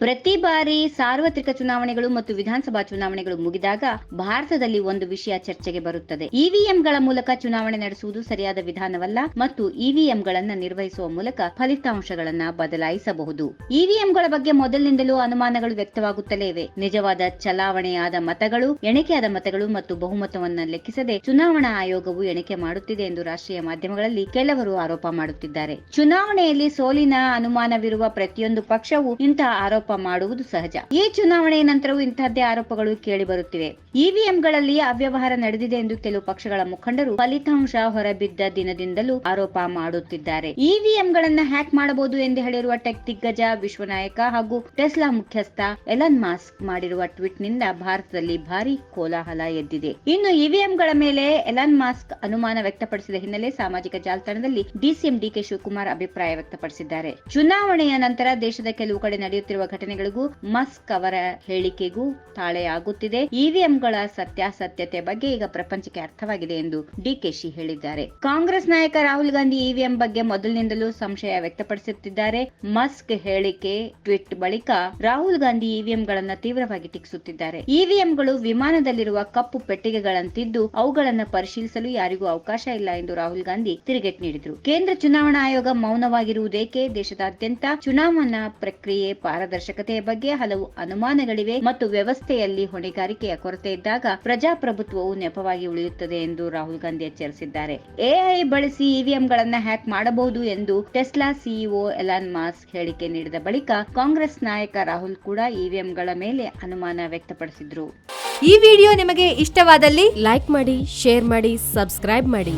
ಪ್ರತಿ ಬಾರಿ ಸಾರ್ವತ್ರಿಕ ಚುನಾವಣೆಗಳು ಮತ್ತು ವಿಧಾನಸಭಾ ಚುನಾವಣೆಗಳು ಮುಗಿದಾಗ ಭಾರತದಲ್ಲಿ ಒಂದು ವಿಷಯ ಚರ್ಚೆಗೆ ಬರುತ್ತದೆ. ಇವಿಎಂಗಳ ಮೂಲಕ ಚುನಾವಣೆ ನಡೆಸುವುದು ಸರಿಯಾದ ವಿಧಾನವಲ್ಲ ಮತ್ತು ಇವಿಎಂಗಳನ್ನ ನಿರ್ವಹಿಸುವ ಮೂಲಕ ಫಲಿತಾಂಶಗಳನ್ನ ಬದಲಾಯಿಸಬಹುದು. ಇವಿಎಂಗಳ ಬಗ್ಗೆ ಮೊದಲಿನಿಂದಲೂ ಅನುಮಾನಗಳು ವ್ಯಕ್ತವಾಗುತ್ತಲೇ ಇವೆ. ನಿಜವಾದ ಚಲಾವಣೆಯಾದ ಮತಗಳು, ಎಣಿಕೆಯಾದ ಮತಗಳು ಮತ್ತು ಬಹುಮತವನ್ನ ಲೆಕ್ಕಿಸದೆ ಚುನಾವಣಾ ಆಯೋಗವು ಎಣಿಕೆ ಮಾಡುತ್ತಿದೆ ಎಂದು ರಾಷ್ಟ್ರೀಯ ಮಾಧ್ಯಮಗಳಲ್ಲಿ ಕೆಲವರು ಆರೋಪ ಮಾಡುತ್ತಿದ್ದಾರೆ. ಚುನಾವಣೆಯಲ್ಲಿ ಸೋಲಿನ ಅನುಮಾನವಿರುವ ಪ್ರತಿಯೊಂದು ಪಕ್ಷವು ಇಂತಹ ಆರೋಪ ಮಾಡುವುದು ಸಹಜ. ಈ ಚುನಾವಣೆಯ ನಂತರವೂ ಇಂತಹದ್ದೇ ಆರೋಪಗಳು ಕೇಳಿ ಬರುತ್ತಿವೆ. ಇವಿಎಂಗಳಲ್ಲಿ ಅವ್ಯವಹಾರ ನಡೆದಿದೆ ಎಂದು ಕೆಲವು ಪಕ್ಷಗಳ ಮುಖಂಡರು ಫಲಿತಾಂಶ ಹೊರಬಿದ್ದ ದಿನದಿಂದಲೂ ಆರೋಪ ಮಾಡುತ್ತಿದ್ದಾರೆ. ಇವಿಎಂಗಳನ್ನ ಹ್ಯಾಕ್ ಮಾಡಬಹುದು ಎಂದು ಹೇಳಿರುವ ಟೆಕ್ ದಿಗ್ಗಜ, ವಿಶ್ವನಾಯಕ ಹಾಗೂ ಟೆಸ್ಲಾ ಮುಖ್ಯಸ್ಥ ಎಲನ್ ಮಾಸ್ಕ್ ಮಾಡಿರುವ ಟ್ವೀಟ್ನಿಂದ ಭಾರತದಲ್ಲಿ ಭಾರಿ ಕೋಲಾಹಲ ಎದ್ದಿದೆ. ಇನ್ನು ಇವಿಎಂಗಳ ಮೇಲೆ ಎಲನ್ ಮಾಸ್ಕ್ ಅನುಮಾನ ವ್ಯಕ್ತಪಡಿಸಿದ ಹಿನ್ನೆಲೆ ಸಾಮಾಜಿಕ ಜಾಲತಾಣದಲ್ಲಿ ಡಿಸಿಎಂ ಡಿಕೆ ಶಿವಕುಮಾರ್ ಅಭಿಪ್ರಾಯ ವ್ಯಕ್ತಪಡಿಸಿದ್ದಾರೆ. ಚುನಾವಣೆಯ ನಂತರ ದೇಶದ ಕೆಲವು ಕಡೆ ನಡೆಯುತ್ತಿರುವ ಘಟನೆಗಳಿಗೂ ಮಸ್ಕ್ ಅವರ ಹೇಳಿಕೆಗೂ ತಾಳೆಯಾಗುತ್ತಿದೆ. ಇವಿಎಂಗಳ ಸತ್ಯಾಸತ್ಯತೆ ಬಗ್ಗೆ ಈಗ ಪ್ರಪಂಚಕ್ಕೆ ಅರ್ಥವಾಗಿದೆ ಎಂದು ಡಿಕೆಶಿ ಹೇಳಿದ್ದಾರೆ. ಕಾಂಗ್ರೆಸ್ ನಾಯಕ ರಾಹುಲ್ ಗಾಂಧಿ ಇವಿಎಂ ಬಗ್ಗೆ ಮೊದಲಿನಿಂದಲೂ ಸಂಶಯ ವ್ಯಕ್ತಪಡಿಸುತ್ತಿದ್ದಾರೆ. ಮಸ್ಕ್ ಹೇಳಿಕೆ ಟ್ವೀಟ್ ಬಳಿಕ ರಾಹುಲ್ ಗಾಂಧಿ ಇವಿಎಂಗಳನ್ನ ತೀವ್ರವಾಗಿ ಟೀಕಿಸುತ್ತಿದ್ದಾರೆ ಇವಿಎಂಗಳು ವಿಮಾನದಲ್ಲಿರುವ ಕಪ್ಪು ಪೆಟ್ಟಿಗೆಗಳಂತಿದ್ದು ಅವುಗಳನ್ನು ಪರಿಶೀಲಿಸಲು ಯಾರಿಗೂ ಅವಕಾಶ ಇಲ್ಲ ಎಂದು ರಾಹುಲ್ ಗಾಂಧಿ ತಿರುಗೇಟ್ ನೀಡಿದರು. ಕೇಂದ್ರ ಚುನಾವಣಾ ಆಯೋಗ ಮೌನವಾಗಿರುವುದೇಕೆ? ದೇಶದಾದ್ಯಂತ ಚುನಾವಣಾ ಪ್ರಕ್ರಿಯೆ ಪಾರದರ್ಶಕತೆಯ ಬಗ್ಗೆ ಹಲವು ಅನುಮಾನಗಳಿವೆ ಮತ್ತು ವ್ಯವಸ್ಥೆಯಲ್ಲಿ ಹೊಣೆಗಾರಿಕೆಯ ಕೊರತೆ ಇದ್ದಾಗ ಪ್ರಜಾಪ್ರಭುತ್ವವು ನೆಪವಾಗಿ ಉಳಿಯುತ್ತದೆ ಎಂದು ರಾಹುಲ್ ಗಾಂಧಿ ಎಚ್ಚರಿಸಿದ್ದಾರೆ. ಎಐ ಬಳಸಿ ಇವಿಎಂಗಳನ್ನ ಹ್ಯಾಕ್ ಮಾಡಬಹುದು ಎಂದು ಟೆಸ್ಲಾ ಸಿಇಒ ಎಲಾನ್ ಮಾಸ್ಕ್ ಹೇಳಿಕೆ ನೀಡಿದ ಬಳಿಕ ಕಾಂಗ್ರೆಸ್ ನಾಯಕ ರಾಹುಲ್ ಕೂಡ ಇವಿಎಂಗಳ ಮೇಲೆ ಅನುಮಾನ ವ್ಯಕ್ತಪಡಿಸಿದ್ರು. ಈ ವಿಡಿಯೋ ನಿಮಗೆ ಇಷ್ಟವಾದಲ್ಲಿ ಲೈಕ್ ಮಾಡಿ, ಶೇರ್ ಮಾಡಿ, ಸಬ್ಸ್ಕ್ರೈಬ್ ಮಾಡಿ.